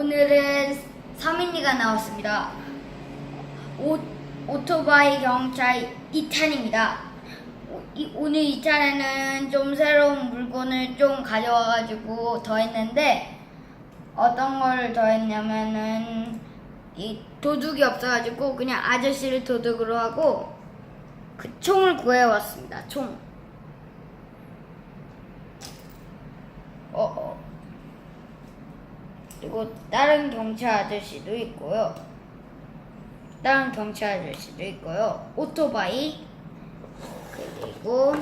오늘은 서민이가 나왔습니다. 오, 오토바이 경찰 2탄입니다. 오늘 2탄에는 좀 새로운 물건을 좀 가져와가지고 더했는데 어떤 걸 더했냐면은 이 도둑이 없어가지고 그냥 아저씨를 도둑으로 하고 그 총을 구해왔습니다. 총. 어, 어. 그리고 다른 경찰 아저씨도 있고요. 다른 경찰 아저씨도 있고요. 오토바이 그리고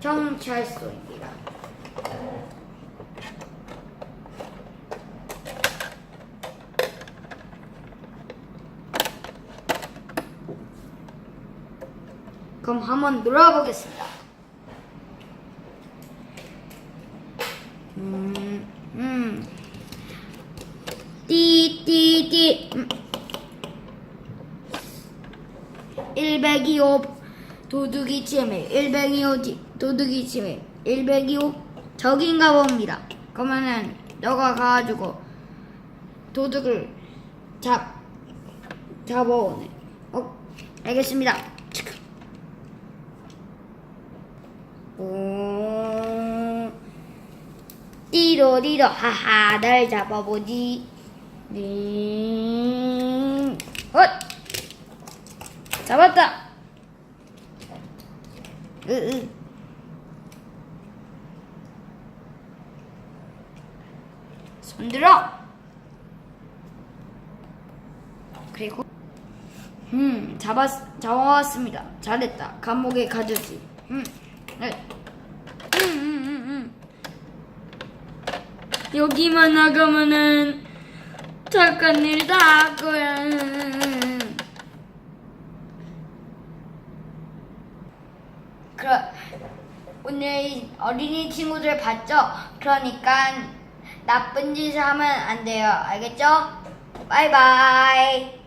경찰서입니다. 그럼 한번 놀아보겠습니다. 음, 음. 띠띠띠. 음. 125 도둑이 침해. 125 디- 도둑이 침해. 125 저긴가 봅니다. 그러면은 너가 가가지고 도둑을 잡 잡아오네. 어? 알겠습니다. 오. 띠로리로. 하하 날 잡아보지 네 헛! 잡았다. 으으. 손들어. 그리고 음 잡았 잡아왔습니다. 잘했다. 감옥에 가두지. 음 네. 음, 음, 음, 음. 여기만 나가면은 착한 일다 할 거야. 그럼 오늘 어린이 친구들 봤죠? 그러니까 나쁜 짓을 하면 안 돼요. 알겠죠? 바이바이.